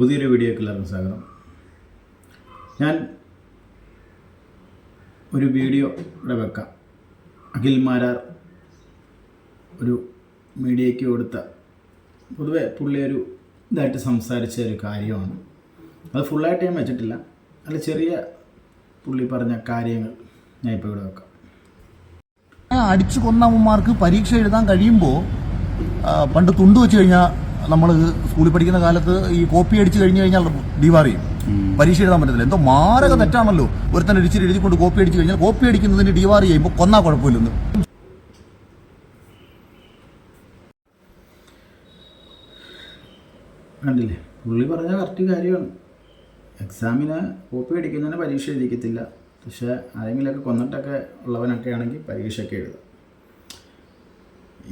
പുതിയൊരു വീഡിയോക്ക് എല്ലാവർക്കും സ്വാഗതം. ഞാൻ ഒരു വീഡിയോ ഇവിടെ വെക്കാം. അഖിൽ മാരാർ ഒരു മീഡിയയ്ക്ക് കൊടുത്ത പൊതുവെ പുള്ളി ഒരു ഇതായിട്ട് സംസാരിച്ച ഒരു കാര്യമാണ്. അത് ഫുള്ളായിട്ട് ഞാൻ വെച്ചിട്ടില്ല. അല്ല ചെറിയ പുള്ളി പറഞ്ഞ കാര്യങ്ങൾ ഞാൻ ഇപ്പോൾ ഇവിടെ വെക്കാം. അടിച്ചു കൊന്നവന്മാർക്ക് പരീക്ഷ എഴുതാൻ കഴിയുമ്പോൾ പണ്ട് തുണ്ട് വെച്ച് കഴിഞ്ഞാൽ നമ്മൾ സ്കൂളിൽ പഠിക്കുന്ന കാലത്ത് ഈ കോപ്പി അടിച്ച് കഴിഞ്ഞു കഴിഞ്ഞാൽ ഡിവാർ ചെയ്യും. പരീക്ഷ എഴുതാൻ പറ്റത്തില്ല. എന്തോ മാരക തെറ്റാണല്ലോ. ഒരുത്തൻ ഇടിച്ചിട്ട് എഴുതിക്കൊണ്ട് കോപ്പി അടിച്ച് കഴിഞ്ഞാൽ കോപ്പി അടിക്കുന്നതിന് ഡിവാർ ചെയ്യുമ്പോൾ കൊന്നാ കുഴപ്പമില്ലെന്ന്. കണ്ടില്ലേ? പുള്ളി പറഞ്ഞ കറക്റ്റ് കാര്യമാണ്. എക്സാമിന് കോപ്പി അടിക്കുന്നതിന് പരീക്ഷ എഴുതിക്കത്തില്ല. പക്ഷേ ആരെങ്കിലൊക്കെ കൊന്നിട്ടൊക്കെ ഉള്ളവനൊക്കെ ആണെങ്കിൽ പരീക്ഷയൊക്കെ എഴുതാം.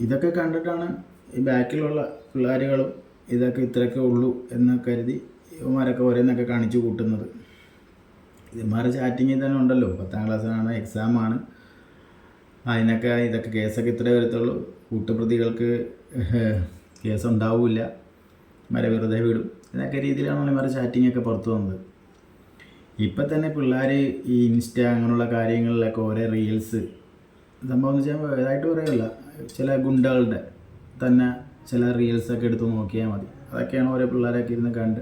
ഇതൊക്കെ കണ്ടിട്ടാണ് ഈ ബാക്കിലുള്ള പിള്ളേരുകളും ഇതൊക്കെ ഇത്രയൊക്കെ ഉള്ളൂ എന്ന് കരുതി ഇവന്മാരൊക്കെ ഓരോന്നൊക്കെ കാണിച്ചു കൂട്ടുന്നത്. ഇവന്മാരെ ചാറ്റിങ്ങിൽ തന്നെ ഉണ്ടല്ലോ. പത്താം ക്ലാസ്സിലാണ് എക്സാമാണ് അതിനൊക്കെ ഇതൊക്കെ കേസൊക്കെ ഇത്രേ വരത്തുള്ളൂ. കൂട്ടുപ്രതികൾക്ക് കേസ് മരെ വെറുതെ വിടും. ഇതൊക്കെ രീതിയിലാണ് ഇവരുടെ ചാറ്റിംഗ് ഒക്കെ പുറത്തു വന്നത്. ഇപ്പം തന്നെ പിള്ളേർ ഈ ഇൻസ്റ്റ അങ്ങനെയുള്ള കാര്യങ്ങളിലൊക്കെ ഓരോ റീൽസ് സംഭവം എന്ന് വെച്ചാൽ ഇതായിട്ട് പറയുമല്ല ചില ഗുണ്ടകളുടെ തന്നെ ചില റീൽസൊക്കെ എടുത്ത് നോക്കിയാൽ മതി. അതൊക്കെയാണ് ഓരോ പിള്ളേരൊക്കെ ഇരുന്ന് കണ്ട്.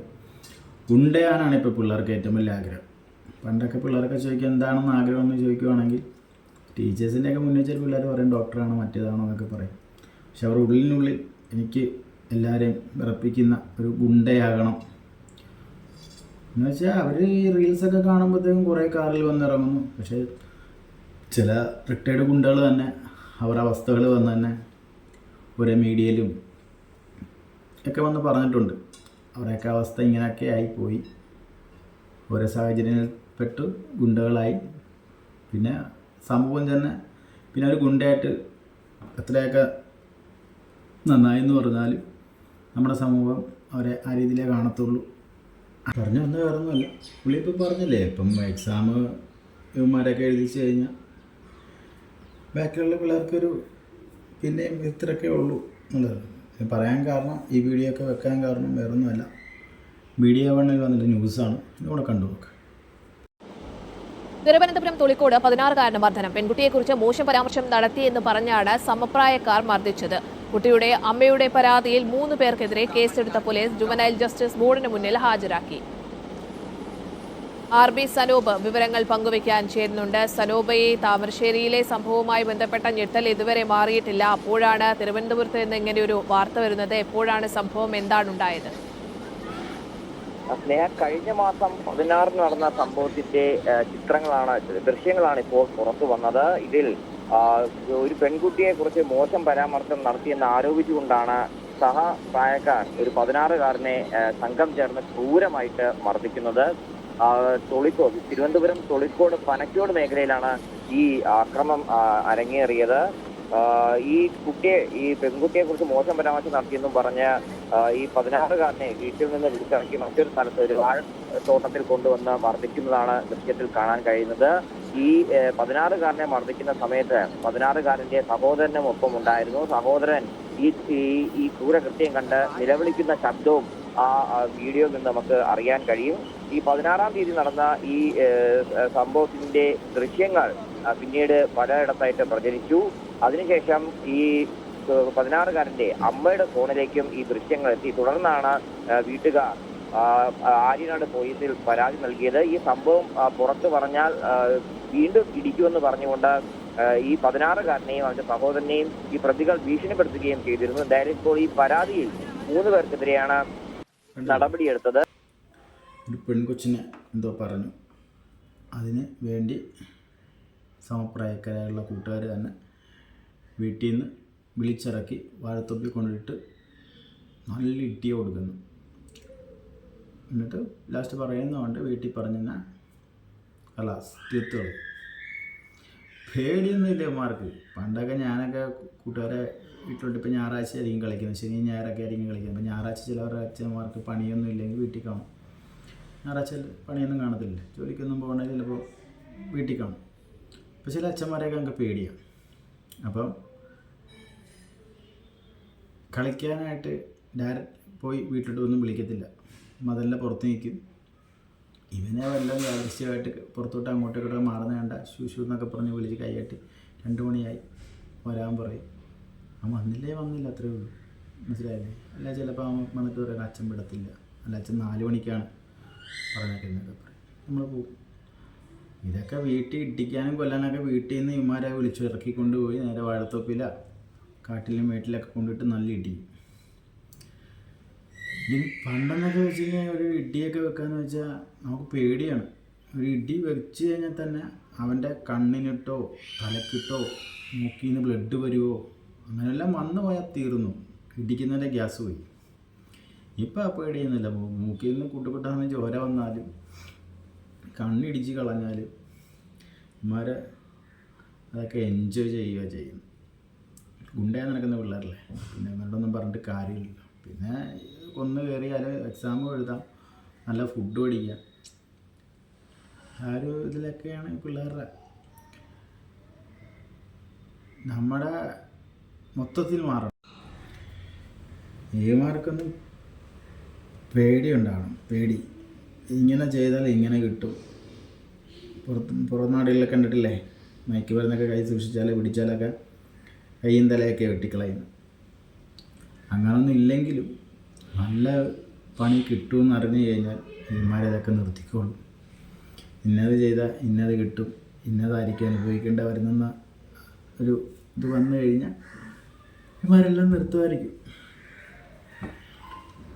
ഗുണ്ടയാനാണ് ഇപ്പോൾ പിള്ളേർക്ക് ഏറ്റവും വലിയ ആഗ്രഹം. പണ്ടൊക്കെ പിള്ളേരൊക്കെ ചോദിക്കുക എന്താണെന്ന് ആഗ്രഹം എന്ന് ചോദിക്കുവാണെങ്കിൽ ടീച്ചേഴ്സിന്റെയൊക്കെ മുന്നിൽ വെച്ചാൽ പിള്ളേർ പറയും ഡോക്ടറാണോ മറ്റേതാണോ എന്നൊക്കെ പറയും. പക്ഷെ അവർ ഉള്ളിനുള്ളിൽ എനിക്ക് എല്ലാവരെയും വിറപ്പിക്കുന്ന ഒരു ഗുണ്ടയാകണം. എന്ന് വെച്ചാൽ അവർ ഈ റീൽസൊക്കെ കാണുമ്പോഴത്തേക്കും കുറേ കാറിൽ വന്നിറങ്ങുന്നു. പക്ഷേ ചില റിട്ടയർഡ് ഗുണ്ടകൾ തന്നെ അവരുടെ അവസ്ഥകൾ വന്ന് തന്നെ ഒരേ മീഡിയയിലും ഒക്കെ വന്ന് പറഞ്ഞിട്ടുണ്ട്. അവരുടെയൊക്കെ അവസ്ഥ ഇങ്ങനെയൊക്കെ ആയിപ്പോയി. ഓരോ സാഹചര്യങ്ങളിൽപ്പെട്ട് ഗുണ്ടകളായി. പിന്നെ സമൂഹം തന്നെ പിന്നെ ഒരു ഗുണ്ടയായിട്ട് എത്രയൊക്കെ നന്നായി എന്ന് പറഞ്ഞാൽ നമ്മുടെ സമൂഹം അവരെ ആ രീതിയിലേ കാണത്തുള്ളൂ. പറഞ്ഞു വന്ന വേറൊന്നുമല്ല. പുള്ളി ഇപ്പം പറഞ്ഞില്ലേ ഇപ്പം എക്സാം ഇവന്മാരൊക്കെ എഴുതിച്ച് കഴിഞ്ഞാൽ ബാക്കിയുള്ള പിള്ളേർക്കൊരു പിന്നെയും ഇത്രയൊക്കെ ഉള്ളൂ. എന്നുള്ളത് പറയാൻ കാരണം ഈ വീഡിയോ ഒക്കെ വെക്കാൻ കാരണം വേറൊന്നുമല്ല. മീഡിയ വണ്ണിൽ വന്നിട്ട് ന്യൂസാണ് ഇവിടെ കണ്ടു നോക്കുക തിരുവനന്തപുരം തൊളിക്കോട് പതിനാറുകാരന് മർദ്ദനം. പെൺകുട്ടിയെക്കുറിച്ച് മോശം പരാമർശം നടത്തിയെന്ന് പറഞ്ഞാണ് സമപ്രായക്കാർ മർദ്ദിച്ചത്. കുട്ടിയുടെ അമ്മയുടെ പരാതിയിൽ മൂന്ന് പേർക്കെതിരെ കേസെടുത്ത പോലീസ് ജുവനൈൽ ജസ്റ്റിസ് ബോർഡിന് മുന്നിൽ ഹാജരാക്കി. ആർ ബി സനൂപ് വിവരങ്ങൾ പങ്കുവയ്ക്കാൻ ചേരുന്നുണ്ട്. സനൂപയെ താമരശ്ശേരിയിലെ സംഭവവുമായി ബന്ധപ്പെട്ട ഞെട്ടൽ ഇതുവരെ മാറിയിട്ടില്ല. അപ്പോഴാണ് തിരുവനന്തപുരത്ത് നിന്ന് ഇങ്ങനെ ഒരു വാർത്ത വരുന്നത്. എപ്പോഴാണ് സംഭവം? എന്താണ് ഉണ്ടായത്? സ്നേഹ കഴിഞ്ഞ മാസം പതിനാറിന് നടന്ന സംഭവത്തിന്റെ ചിത്രങ്ങളാണ് ദൃശ്യങ്ങളാണ് ഇപ്പോൾ പുറത്തു വന്നത്. ഇതിൽ ഒരു പെൺകുട്ടിയെ കുറിച്ച് മോശം പരാമർശം നടത്തിയെന്ന് ആരോപിച്ചുകൊണ്ടാണ് സഹ പ്രായക്കാർ ഒരു പതിനാറുകാരനെ സംഘം ചേർന്ന് ക്രൂരമായിട്ട് മർദ്ദിക്കുന്നത്. തൊളിക്കോട് തിരുവനന്തപുരം തൊളിക്കോട് പനക്കോട് മേഖലയിലാണ് ഈ ആക്രമം അരങ്ങേറിയത്. ഈ കുട്ടിയെ ഈ പെൺകുട്ടിയെ കുറിച്ച് മോശം പരാമർശം നടത്തിയെന്നും പറഞ്ഞ് ഈ പതിനാറുകാരനെ വീട്ടിൽ നിന്ന് വിളിച്ചിറക്കി മറ്റൊരു സ്ഥലത്ത് ഒരു വാഴ തോട്ടത്തിൽ കൊണ്ടുവന്ന് മർദ്ദിക്കുന്നതാണ് ദൃശ്യത്തിൽ കാണാൻ കഴിയുന്നത്. ഈ പതിനാറുകാരനെ മർദ്ദിക്കുന്ന സമയത്ത് പതിനാറുകാരന്റെ സഹോദരനും ഒപ്പം ഉണ്ടായിരുന്നു സഹോദരൻ ഈ- ഈ ക്രൂരകൃത്യം കണ്ട് നിലവിളിക്കുന്ന ശബ്ദവും ആ വീഡിയോയിൽ നിന്ന് നമുക്ക് അറിയാൻ കഴിയും. ഈ പതിനാറാം തീയതി നടന്ന ഈ സംഭവത്തിന്റെ ദൃശ്യങ്ങൾ പിന്നീട് പലയിടത്തായിട്ട് പ്രചരിച്ചു. അതിനുശേഷം ഈ പതിനാറുകാരന്റെ അമ്മയുടെ ഫോണിലേക്കും ഈ ദൃശ്യങ്ങൾ എത്തി. തുടർന്നാണ് വീട്ടുകാർ ആര്യനാട് പോലീസിൽ പരാതി നൽകിയത്. ഈ സംഭവം പുറത്തു പറഞ്ഞാൽ വീണ്ടും ഇടിക്കുമെന്ന് പറഞ്ഞുകൊണ്ട് ഈ പതിനാറുകാരനെയും അവന്റെ സഹോദരനെയും ഈ പ്രതികൾ ഭീഷണിപ്പെടുത്തുകയും ചെയ്തിരുന്നു. എന്തായാലും ഇപ്പോൾ ഈ പരാതിയിൽ മൂന്ന് പേർക്കെതിരെയാണ് നടപടിയെടുത്തത്? ഒരു പെൺകൊച്ചിനെ എന്തോ പറഞ്ഞു. അതിന് വേണ്ടി സമപ്രായക്കാരായുള്ള കൂട്ടുകാർ തന്നെ വീട്ടിൽ നിന്ന് വിളിച്ചിറക്കി വാഴത്തൊപ്പി കൊണ്ടിട്ട് നല്ല ഇട്ടിയ കൊടുക്കുന്നു. എന്നിട്ട് ലാസ്റ്റ് പറയുന്നതുകൊണ്ട് വീട്ടിൽ പറഞ്ഞാൽ കലാസ് തീർത്തുകൾ പേടിയൊന്നും ഇല്ല ഇവന്മാർക്ക്. പണ്ടൊക്കെ ഞാനൊക്കെ കൂട്ടുകാരെ വീട്ടിലോട്ട് ഇപ്പോൾ ഞായറാഴ്ച ആയിരിക്കും കളിക്കുന്നത്. ശനി ഞായറൊക്കെ ആയിരിക്കും കളിക്കുന്നത്. അപ്പോൾ ഞായറാഴ്ച ചിലവരുടെ അച്ഛന്മാർക്ക് പണിയൊന്നും ഇല്ലെങ്കിൽ വീട്ടിൽ കാണും. ഞായറാഴ്ച പണിയൊന്നും കാണത്തില്ല. ജോലിക്കൊന്നും പോകണമെങ്കിൽ ചിലപ്പോൾ വീട്ടിൽ കാണും. അപ്പോൾ ചില അച്ഛന്മാരെയൊക്കെ നമുക്ക് പേടിയാണ് അപ്പം കളിക്കാനായിട്ട് ഡയറക്റ്റ് പോയി വീട്ടിലോട്ട് ഒന്നും വിളിക്കത്തില്ല. മതലിന്റെ പുറത്ത് നിൽക്കും. ഇവനെ വല്ലതും യാദൃശ്യമായിട്ട് പുറത്തോട്ട് അങ്ങോട്ടും ഇങ്ങോട്ടും മാറുന്ന കണ്ട ശുശു എന്നൊക്കെ പറഞ്ഞ് വിളിച്ച് കൈയാട്ടി. രണ്ട് മണിയായി. വരാൻ പറയും. അവൻ വന്നില്ലേ? വന്നില്ല. അത്രേ ഉള്ളൂ. മനസ്സിലായില്ലേ? അല്ല ചിലപ്പോൾ അവൻ വന്നിട്ട് പറയും അച്ഛൻ വിടത്തില്ല. അല്ല അച്ഛൻ നാല് മണിക്കാണ്. പറഞ്ഞേക്കുന്നത് പറയും. നമ്മൾ പോകും ഇതൊക്കെ വീട്ടിൽ ഇട്ടിക്കാനും കൊല്ലാനൊക്കെ വീട്ടിൽ നിന്ന് ഇമാരെ വിളിച്ചു ഇറക്കി കൊണ്ടുപോയി നേരെ വാഴത്തോപ്പില. കാട്ടിലും വീട്ടിലൊക്കെ കൊണ്ടിട്ട് നല്ല ഇടിക്കും പണ്ടെന്നൊക്കെ വെച്ച് കഴിഞ്ഞാൽ ഒരു ഇടിയൊക്കെ വെക്കാന്ന് വെച്ചാൽ നമുക്ക് പേടിയാണ്. ഒരു ഇടി വെച്ച് കഴിഞ്ഞാൽ തന്നെ അവന്റെ കണ്ണിനിട്ടോ തലക്കിട്ടോ മൂക്കിൽ നിന്ന് ബ്ലഡ് വരുമോ അങ്ങനെയെല്ലാം വന്നു പോയാൽ തീർന്നു. ഇടിക്കുന്നതിന്റെ ഗ്യാസ് പോയി. ഇപ്പം ആ പേടിയൊന്നുമില്ല. മൂക്കിൽ നിന്ന് കൂട്ടുകൂട്ടാന്ന് ചോര വന്നാലും കണ്ണിടിച്ച് കളഞ്ഞാലും ഇമാരെ അതൊക്കെ എൻജോയ് ചെയ്യുക ചെയ്യുന്നു ഗുണ്ടയായി നടക്കുന്ന പിള്ളേരല്ലേ? പിന്നെ ഇവരോടൊന്നും പറഞ്ഞിട്ട് കാര്യമില്ല പിന്നെ കൊന്നു കയറിയാൽ എക്സാം എഴുതാം. നല്ല ഫുഡ് പഠിക്കാം ആ ഒരു ഇതിലൊക്കെയാണ് പിള്ളേരുടെ നമ്മുടെ മൊത്തത്തിൽ മാറണം. ഏമാർക്കൊന്നും പേടിയുണ്ടാകണം പേടി. ഇങ്ങനെ ചെയ്താൽ ഇങ്ങനെ കിട്ടും. പുറത്ത് പുറം നാടുകളിലൊക്കെ കണ്ടിട്ടില്ലേ? മയക്ക് മരുന്നൊക്കെ കൈ സൂക്ഷിച്ചാൽ പിടിച്ചാലൊക്കെ കൈയും തലയൊക്കെ വെട്ടിക്കളയുന്നു. അങ്ങനൊന്നും ഇല്ലെങ്കിലും നല്ല പണി കിട്ടുമെന്ന് അറിഞ്ഞു കഴിഞ്ഞാൽ ഇമാരതൊക്കെ നിർത്തിക്കോളും. ഇന്നത് ചെയ്താൽ ഇന്നത് കിട്ടും. ഇന്നതായിരിക്കും അനുഭവിക്കേണ്ട വരുന്നെന്ന ഒരു ഇത് വന്നു കഴിഞ്ഞാൽ ഇമാരെല്ലാം നിർത്തുമായിരിക്കും.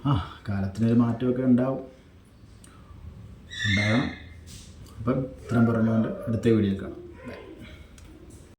ആ കാലത്തിനൊരു മാറ്റമൊക്കെ ഉണ്ടാവും. ഉണ്ടാകണം. അപ്പം ഇത്രയും പറഞ്ഞുകൊണ്ട് അടുത്ത വീഡിയോ കാണാം.